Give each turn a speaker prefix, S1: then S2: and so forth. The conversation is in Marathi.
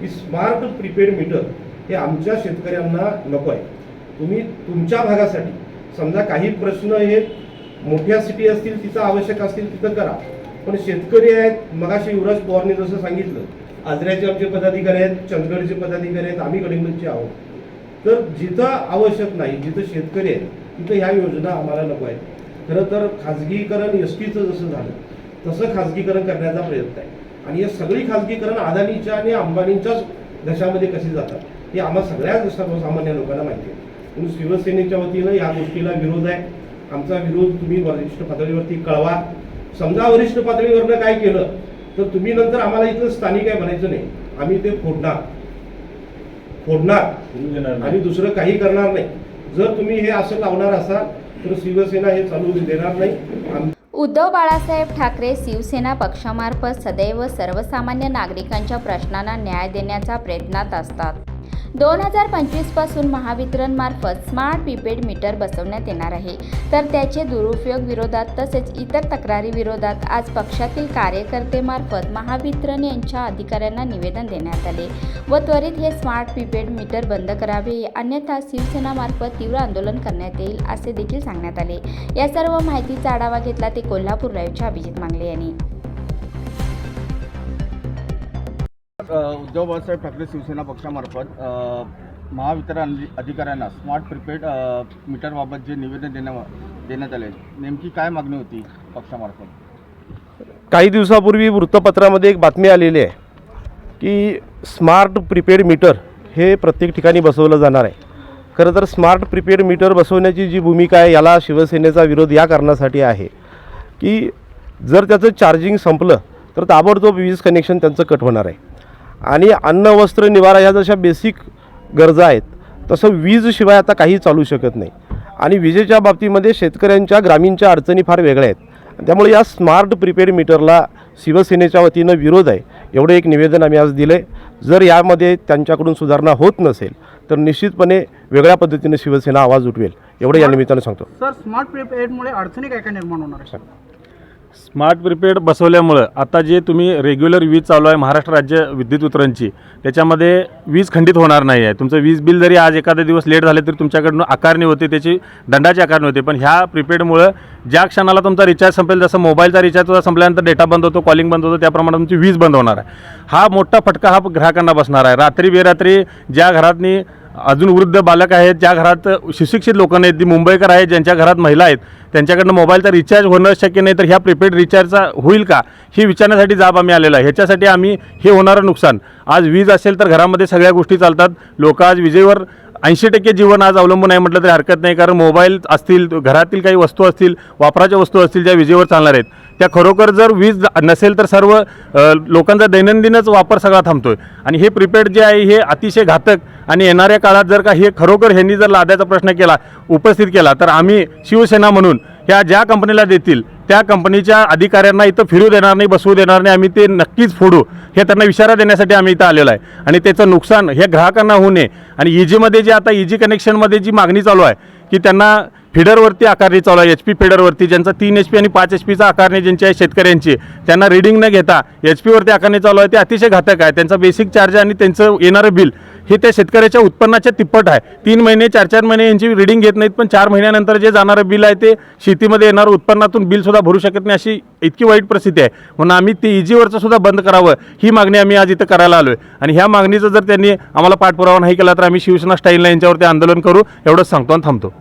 S1: की स्मार्ट प्रीपेड मीटर हे आमच्या शेतकऱ्यांना नको आहे. तुम्ही तुमच्या भागासाठी समजा काही प्रश्न हे मोठ्या सिटी असतील तिथं आवश्यक असतील तिथं करा. पण शेतकरी आहेत मगाशी युवराज पवारने जसं सांगितलं आजऱ्याचे आमचे पदाधिकारी आहेत चंदगडचे पदाधिकारी आहेत आम्ही गडिंगलचे आहोत. तर जिथं आवश्यक नाही जिथं शेतकरी आहेत तिथं ह्या योजना आम्हाला नको आहेत. खरं तर खाजगीकरण एस टीचं जसं झालं तसं खाजगीकरण करण्याचा प्रयत्न आहे. आणि हे सगळी खाजगीकरण अदानीच्या आणि अंबानींच्याच घशामध्ये कशी जातात हे आम्हा सगळ्याच सर्वसामान्य लोकांना माहिती आहे. म्हणून शिवसेनेच्या वतीनं या गोष्टीला विरोध आहे. आमचा विरोध तुम्ही वरिष्ठ पातळीवरती कळवा. समजा वरिष्ठ पातळीवरनं काय केलं तर तुम्ही नंतर आम्हाला इथलं स्थानिक आहे म्हणायचं नाही. आम्ही ते फोडणार. फोडणार. आणि दुसरं काही करणार नाही. जर तुम्ही हे असं लावणार असाल तर शिवसेना हे चालू देणार नाही.
S2: उद्धव बाळासाहेब ठाकरे शिवसेना पक्षामार्फत सदैव सर्वसामान्य नागरिकांच्या प्रश्नांना न्याय देण्याच्या प्रयत्नात असतात. दोन हजार पंचवीसपासून महावितरणमार्फत स्मार्ट प्रीपेड मीटर बसवण्यात येणार आहे. तर त्याचे दुरुपयोग विरोधात तसेच इतर तक्रारी विरोधात आज पक्षातील कार्यकर्तेमार्फत महावितरण यांच्या अधिकाऱ्यांना निवेदन देण्यात आले व त्वरित हे स्मार्ट प्रीपेड मीटर बंद करावे. अन्यथा शिवसेनामार्फत तीव्र आंदोलन करण्यात येईल असे देखील सांगण्यात आले. या सर्व माहितीचा आढावा घेतला ते कोल्हापूर लाईव्हच्या अभिजित मांगले यांनी.
S3: उद्धव बाळासाहेब ठाकरे शिवसेना पक्षामार्फत महावितरण अधिकाऱ्यांना स्मार्ट प्रिपेड मीटरबाबत जे निवेदन देण्या देण्यात आले नेमकी काय मागणी होती पक्षामार्फत?
S1: काही दिवसापूर्वी वृत्तपत्रामध्ये एक बातमी आलेली आहे की स्मार्ट प्रिपेड मीटर हे प्रत्येक ठिकाणी बसवलं जाणार आहे. खरं तर स्मार्ट प्रिपेड मीटर बसवण्याची जी भूमिका आहे याला शिवसेनेचा विरोध या कारणासाठी आहे की जर त्याचं चार्जिंग संपलं तर ताबडतोब वीज कनेक्शन त्यांचं कट होणार आहे. आणि अन्न वस्त्र निवारा ह्या जशा बेसिक गरजा आहेत तसं वीजशिवाय आता काही चालू शकत नाही. आणि विजेच्या बाबतीमध्ये शेतकऱ्यांच्या ग्रामीणच्या अडचणी फार वेगळ्या आहेत. त्यामुळे या स्मार्ट प्रीपेड मीटरला शिवसेनेच्या वतीनं विरोध आहे एवढं एक निवेदन आम्ही आज दिलं आहे जर यामध्ये त्यांच्याकडून सुधारणा होत नसेल तर निश्चितपणे वेगळ्या पद्धतीने शिवसेना आवाज उठवेल. एवढं या निमित्तानं सांगतो.
S4: सर स्मार्ट प्रीपेडमुळे अडचणी काय काय निर्माण होणार आहे
S5: स्मार्ट प्रिपेड बसवल्यामुळं आता जे तुम्ही रेग्युलर वीज चालू आहे महाराष्ट्र राज्य विद्युत वितरणची त्याच्यामध्ये वीज खंडित होणार नाही आहे. तुमचं वीज बिल जरी आज एखादा दिवस लेट झाले तरी तुमच्याकडनं आकारणी होते त्याची दंडाची आकारणी होते. पण ह्या प्रिपेडमुळं ज्या क्षणाला तुमचा रिचार्ज संपेल जसं मोबाईलचा रिचार्ज संपल्यानंतर डेटा बंद होतो कॉलिंग बंद होतो त्याप्रमाणे तुमची वीज बंद होणार आहे. हा मोठा फटका हा ग्राहकांना बसणार आहे. रात्री बेरात्री ज्या घरातनी अजून वृद्ध बालक आहेत ज्या घरात सुशिक्षित लोक नाहीत ती मुंबईकर आहेत ज्यांच्या घरात महिला आहेत त्यांच्याकडनं मोबाईलचा रिचार्ज होणं शक्य नाही तर ह्या प्रीपेड रिचार्जचा होईल का? हे विचारण्यासाठी जाब आम्ही आलेला आहे. ह्याच्यासाठी आम्ही हे होणारं नुकसान. आज वीज असेल तर घरामध्ये सगळ्या गोष्टी चालतात. लोक आज विजेवर ऐंशी टक्के जीवन आज अवलंबून आहे म्हटलं तरी हरकत नाही कारण मोबाईल असतील घरातील काही वस्तू असतील वापराच्या वस्तू असतील ज्या विजेवर चालणार आहेत. त्या खरोखर जर वीज नसेल तर सर्व लोकांचा दैनंदिनच वापर सगळा थांबतो आहे आणि हे प्रिपेड जे आहे हे अतिशय घातक आणि येणाऱ्या काळात जर का हे खरोखर ह्यांनी जर लादायचा प्रश्न केला उपस्थित केला तर आम्ही शिवसेना म्हणून ह्या ज्या कंपनीला देतील त्या कंपनीच्या अधिकाऱ्यांना इथं फिरू देणार नाही बसवू देणार नाही आम्ही ते नक्कीच फोडू हे त्यांना इशारा देण्यासाठी आम्ही इथं आलेलो आहे. आणि त्याचं नुकसान हे ग्राहकांना होऊ नये. आणि इजीमध्ये जे आता इजी कनेक्शनमध्ये जी मागणी चालू आहे की त्यांना फिडरवरती आकारणी चालू आहे. एच पी फिडरवरती ज्यांचा तीन एच पी आणि पाच एच पीचा आकारणी ज्यांची आहे शेतकऱ्यांची त्यांना रिडिंग न घेता एच पीवरती आकारणी चालू आहे. ते अतिशय घातक आहे. त्यांचा बेसिक चार्ज आणि त्यांचं येणारं बिल हे त्या शेतकऱ्याच्या उत्पन्नाच्या तिप्पट आहे. तीन महिने चार चार महिने यांची रिडिंग घेत नाहीत पण चार महिन्यानंतर जे जाणारं बिल आहे ते शेतीमध्ये येणारं उत्पन्नातून बिलसुद्धा भरू शकत नाही अशी इतकी वाईट परिस्थिती आहे. म्हणून आम्ही ते इजीवरचं सुद्धा बंद करावं. ही मागणी आम्ही आज इथं करायला आलो आहे आणि ह्या मागणीचं जर त्यांनी आम्हाला पाठपुरावा नाही केला तर आम्ही शिवसेना स्टाईलला यांच्यावरती आंदोलन करू. एवढंच सांगतो आणि थांबतो.